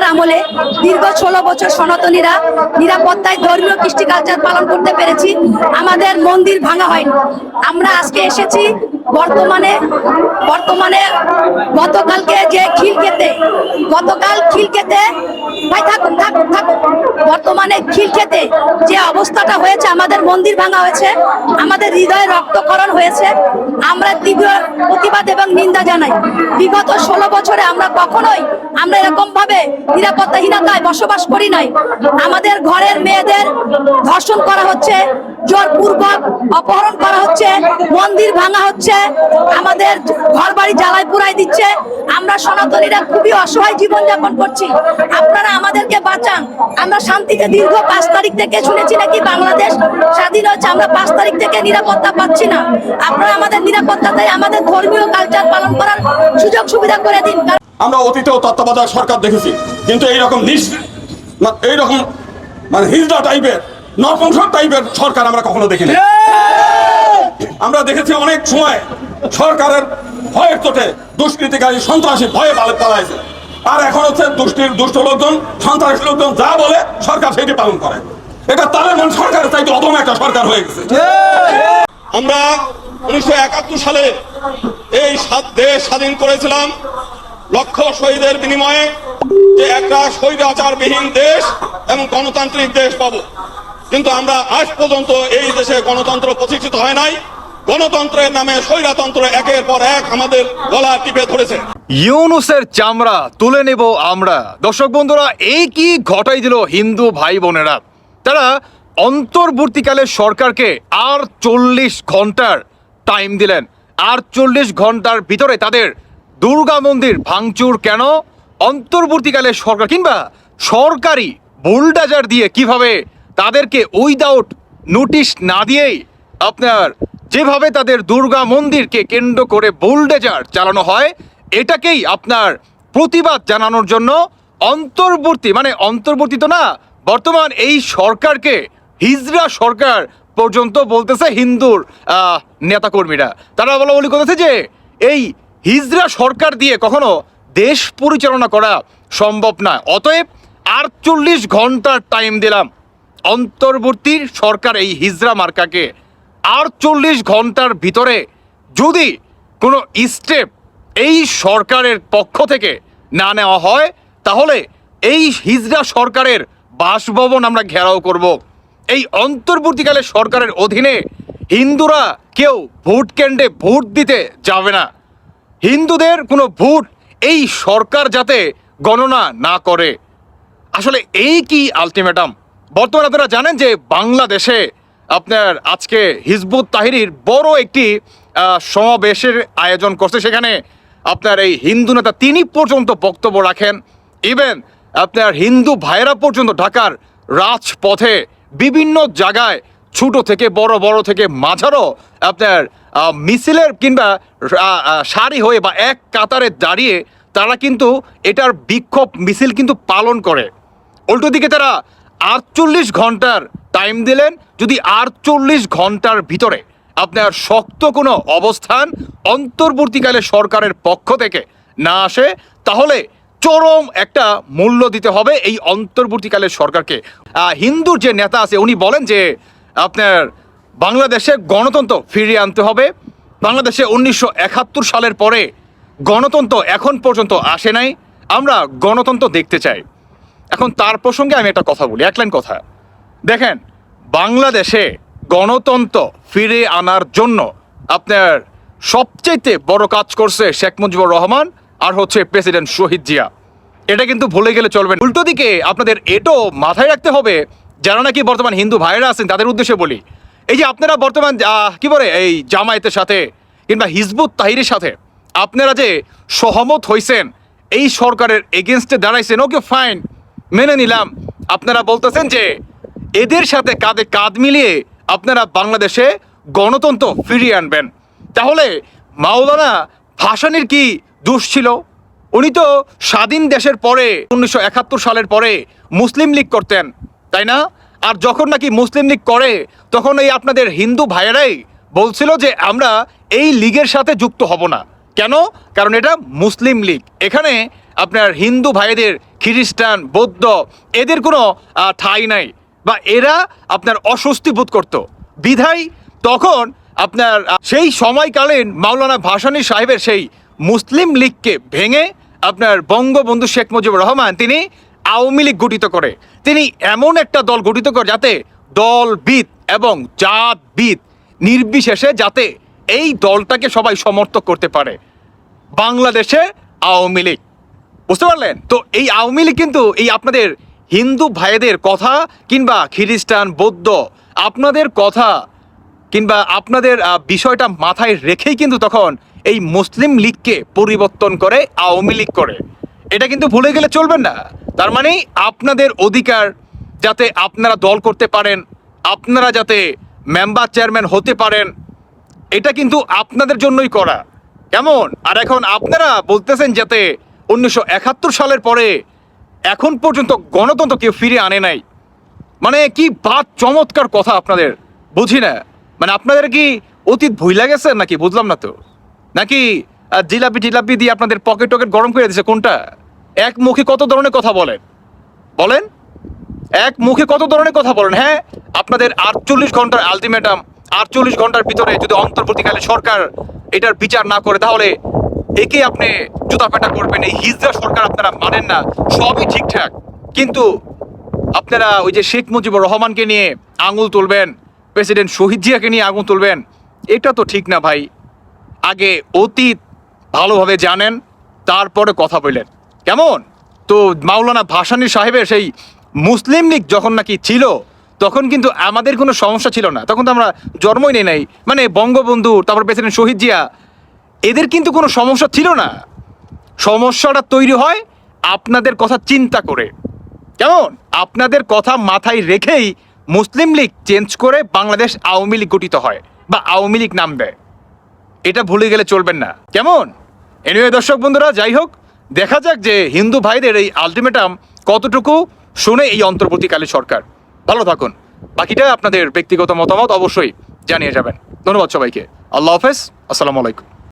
হাসিনার আমলে দীর্ঘ ষোলো বছর সনাতনীরা নিরাপত্তায় ধর্মীয় কৃষ্টি কালচার পালন করতে পেরেছি। আমাদের মন্দির ভাঙা হয়নি। আমরা আজকে এসেছি বর্তমানে বর্তমানে গতকালকে যে খিলকেতে গতকাল খিলকেতে ভাই থাকুন থাকুন থাকুন। বর্তমানে খিলকেতে যে অবস্থাটা হয়েছে, আমাদের মন্দির ভাঙা হয়েছে, আমাদের হৃদয়ে রক্তকরণ হয়েছে, আমরা তীব্র প্রতিবাদ এবং নিন্দা জানাই। বিগত ষোলো বছরে আমরা কখনোই, আমরা এরকম ভাবে নিরাপত্তাহীনতায় বসবাস করি নাই। আমাদের ঘরের মেয়েদের ধর্ষণ করা হচ্ছে জোরপূর্বক অপহরণ করা হচ্ছে, মন্দির ভাঙা হচ্ছে, আমাদের ঘর বাড়ি জ্বালায় পুরাই দিচ্ছে। আমরা সনাতনীরা খুবই অসহায় জীবনযাপন করছি। আপনারা আমাদেরকে বাঁচান। আমরা শান্তিতে দীর্ঘ পাঁচ তারিখ থেকে শুনেছি নাকি বাংলাদেশ স্বাধীন হচ্ছে আমরা পাঁচ তারিখ থেকে নিরাপত্তা পাচ্ছি না। আপনারা আমাদের নিরাপত্তাতে আমাদের ধর্মীয় কালচার পালন করার সুযোগ সুবিধা করে দিন। আমরা অতীতেও তত্ত্বাবধায়ক সরকার দেখেছি, কিন্তু এইরকম নিস এইরকম মানে হিজড়া টাইপের নরপংস টাইপের সরকার আমরা কখনো দেখিনি। আমরা দেখেছি অনেক সময় সরকারের ভয়ের চোটে দুষ্কৃতিকারী সন্ত্রাসী ভয়ে পালে পালাইছে। আর এখন হচ্ছে দুষ্টির দুষ্ট লোকজন সন্ত্রাসী লোকজন যা বলে সরকার সেটি পালন করে। এটা তালেবান সরকারের চাইতে অদম একটা সরকার হয়ে গেছে। আমরা উনিশশো একাত্তর সালে এই সাত- দেশ স্বাধীন করেছিলাম। লক্ষ শহীদের বিনিময়ে যে একটা স্বৈরাচারবিহীন দেশ এবং গণতান্ত্রিক দেশ পাবো। কিন্তু আমরা আজ পর্যন্ত এই দেশে গণতন্ত্র প্রতিষ্ঠিত হয় নাই। গণতন্ত্রের নামে স্বৈরাতন্ত্র একের পর এক আমাদের গলা টিপে ধরেছে। ইউনুসের চামড়া তুলে নেব আমরা। দর্শক বন্ধুরা, এই কি ঘটাই দিল হিন্দু ভাই বোনেরা তারা অন্তর্বর্তীকালে সরকারকে আর চল্লিশ ঘণ্টার টাইম দিলেন। আর চল্লিশ ঘণ্টার ভিতরে তাদের দুর্গা মন্দির ভাঙচুর কেন? অন্তর্বর্তীকালে সরকার কিংবা সরকারি বুলডাজার দিয়ে কীভাবে তাদেরকে উইদাউট নোটিশ না দিয়েই আপনার যেভাবে তাদের দুর্গা মন্দিরকে কেন্দ্র করে বুলডেজার চালানো হয়, এটাকেই আপনার প্রতিবাদ জানানোর জন্য অন্তর্বর্তী মানে অন্তর্বর্তী তো না, বর্তমান এই সরকারকে হিজরা সরকার পর্যন্ত বলতেছে হিন্দুর নেতাকর্মীরা। তারা বলা বলি করতেছে যে, এই হিজরা সরকার দিয়ে কখনো দেশ পরিচালনা করা সম্ভব না অতএব আটচল্লিশ ঘণ্টার টাইম দিলাম। অন্তর্বর্তী সরকার এই হিজরা মার্কাকে আটচল্লিশ ঘণ্টার ভিতরে যদি কোনো স্টেপ এই সরকারের পক্ষ থেকে না নেওয়া হয়, তাহলে এই হিজরা সরকারের বাসভবন আমরা ঘেরাও করব। এই অন্তর্বর্তীকালে সরকারের অধীনে হিন্দুরা কেউ ভোট কেন্দ্রে ভোট দিতে যাবে না। হিন্দুদের কোনো ভোট এই সরকার যাতে গণনা না করে। আসলে এই কি আলটিমেটাম বর্তমানে আপনারা জানেন যে বাংলাদেশে আপনার আজকে হিজবুত তাহিরির বড় একটি সমাবেশের আয়োজন করছে। সেখানে আপনার এই হিন্দু নেতা তিনি পর্যন্ত বক্তব্য রাখেন। ইভেন আপনার হিন্দু ভাইয়েরা পর্যন্ত ঢাকার রাজপথে বিভিন্ন জায়গায়, ছোট থেকে বড় বড় থেকে মাঝারও আপনার মিছিলের কিংবা সারি হয়ে বা এক কাতারে দাঁড়িয়ে তারা কিন্তু এটার বিক্ষোভ মিছিল কিন্তু পালন করে। উল্টো দিকে তারা আটচল্লিশ ঘণ্টার টাইম দিলেন। যদি আটচল্লিশ ঘণ্টার ভিতরে আপনার শক্ত কোনো অবস্থান অন্তর্বর্তীকালে সরকারের পক্ষ থেকে না আসে, তাহলে চরম একটা মূল্য দিতে হবে এই অন্তর্বর্তীকালে সরকারকে। হিন্দুর যে নেতা আছে, উনি বলেন যে আপনার বাংলাদেশে গণতন্ত্র ফিরিয়ে আনতে হবে। বাংলাদেশে উনিশশো একাত্তর সালের পরে গণতন্ত্র এখন পর্যন্ত আসে নাই। আমরা গণতন্ত্র দেখতে চাই। এখন তার প্রসঙ্গে আমি একটা কথা বলি, এক লাইন কথা। দেখেন, বাংলাদেশে গণতন্ত্র ফিরে আনার জন্য আপনার সবচাইতে বড় কাজ করছে শেখ মুজিবুর রহমান আর হচ্ছে প্রেসিডেন্ট শহীদ জিয়া। এটা কিন্তু ভুলে গেলে চলবে। উল্টো দিকে আপনাদের এটাও মাথায় রাখতে হবে, যারা নাকি বর্তমান হিন্দু ভাইরা আছেন, তাদের উদ্দেশ্যে বলি। এই যে আপনারা বর্তমান কি বলে, এই জামায়াতের সাথে কিংবা হিজবুত তাহিরের সাথে আপনারা যে সহমত হয়েছেন এই সরকারের এগেনস্টে দাঁড়াইছেন ওকে ফাইন মেনে নিলাম। আপনারা বলতেছেন যে এদের সাথে কাঁধে কাঁধ মিলিয়ে আপনারা বাংলাদেশে গণতন্ত্র ফিরিয়ে আনবেন। তাহলে মাওলানা ভাসানির কি দোষ ছিল? উনি তো স্বাধীন দেশের পরে, উনিশশো একাত্তর সালের পরে মুসলিম লীগ করতেন, তাই না? আর যখন নাকি মুসলিম লীগ করে, তখন এই আপনাদের হিন্দু ভাইয়েরাই বলছিল যে আমরা এই লীগের সাথে যুক্ত হব না। কেন? কারণ এটা মুসলিম লীগ। এখানে আপনার হিন্দু ভাইদের খ্রিস্টান, বৌদ্ধ, এদের কোনো ঠাঁই নাই বা এরা আপনার অস্বস্তি বোধ করত। বিধায় তখন আপনার সেই সময়কালীন মাওলানা ভাসানী সাহেবের সেই মুসলিম লীগকে ভেঙে আপনার বঙ্গবন্ধু শেখ মুজিবুর রহমান তিনি আওয়ামী লীগ গঠিত করে। তিনি এমন একটা দল গঠিত করে যাতে দলবিদ এবং জাতবিদ নির্বিশেষে যাতে এই দলটাকে সবাই সমর্থক করতে পারে। বাংলাদেশে আওয়ামী লীগ। বুঝতে পারলেন? তো এই আওয়ামী লীগ কিন্তু এই আপনাদের হিন্দু ভাইদের কথা কিংবা খ্রিস্টান, বৌদ্ধ, আপনাদের কথা কিংবা আপনাদের বিষয়টা মাথায় রেখেই কিন্তু তখন এই মুসলিম লীগকে পরিবর্তন করে আওয়ামী লীগ করে। এটা কিন্তু ভুলে গেলে চলবেন না। তার মানে আপনাদের অধিকার যাতে আপনারা দল করতে পারেন, আপনারা যাতে মেম্বার, চেয়ারম্যান হতে পারেন, এটা কিন্তু আপনাদের জন্যই করা। কেমন? আর এখন আপনারা বলতেছেন যাতে উনিশশো একাত্তর সালের পরে এখন পর্যন্ত গণতন্ত্র কেউ ফিরে আনে নাই। মানে কি বাদ চমৎকার কথা আপনাদের, বুঝি না? মানে আপনাদের কি অতীত ভুইলা গেছে নাকি? বুঝলাম না তো। নাকি জিলাপি টিলাপি দিয়ে আপনাদের পকেট টকেট গরম করে দিছে কোনটা? এক মুখে কত ধরনের কথা বলেন? বলেন? এক মুখে কত ধরনের কথা বলেন? হ্যাঁ আপনাদের আটচল্লিশ ঘণ্টার আলটিমেটাম আটচল্লিশ ঘণ্টার ভিতরে যদি অন্তর্বর্তীকালে সরকার এটার বিচার না করে, তাহলে একে আপনি জুতা পেটা করবেন, এই হিজরা সরকার আপনারা মানেন না, সবই ঠিকঠাক। কিন্তু আপনারা ওই যে শেখ মুজিবুর রহমানকে নিয়ে আঙুল তুলবেন, প্রেসিডেন্ট শহীদ জিয়াকে নিয়ে আঙুল তুলবেন, এটা তো ঠিক না ভাই। আগে অতীত ভালোভাবে জানেন, তারপরে কথা বললেন। কেমন? তো মাওলানা ভাসানী সাহেবের সেই মুসলিম লীগ যখন নাকি ছিল, তখন কিন্তু আমাদের কোনো সমস্যা ছিল না। তখন তো আমরা জন্মই নেই নাই। মানে বঙ্গবন্ধু, তারপর প্রেসিডেন্ট শহীদ জিয়া এদের কিন্তু কোনো সমস্যা ছিল না। সমস্যাটা তৈরি হয় আপনাদের কথা চিন্তা করে। কেমন? আপনাদের কথা মাথায় রেখেই মুসলিম লীগ চেঞ্জ করে বাংলাদেশ আওয়ামী লীগ গঠিত হয় বা আওয়ামী লীগ নাম দেয়। এটা ভুলে গেলে চলবেন না। কেমন? এনিওয়ে দর্শক বন্ধুরা, যাই হোক, দেখা যাক যে হিন্দু ভাইদের এই আলটিমেটাম কতটুকু শুনে এই অন্তর্বর্তীকালে সরকার। ভালো থাকুন। বাকিটা আপনাদের ব্যক্তিগত মতামত অবশ্যই জানিয়ে যাবেন। ধন্যবাদ সবাইকে। আল্লাহ হাফেজ। আসসালামু আলাইকুম।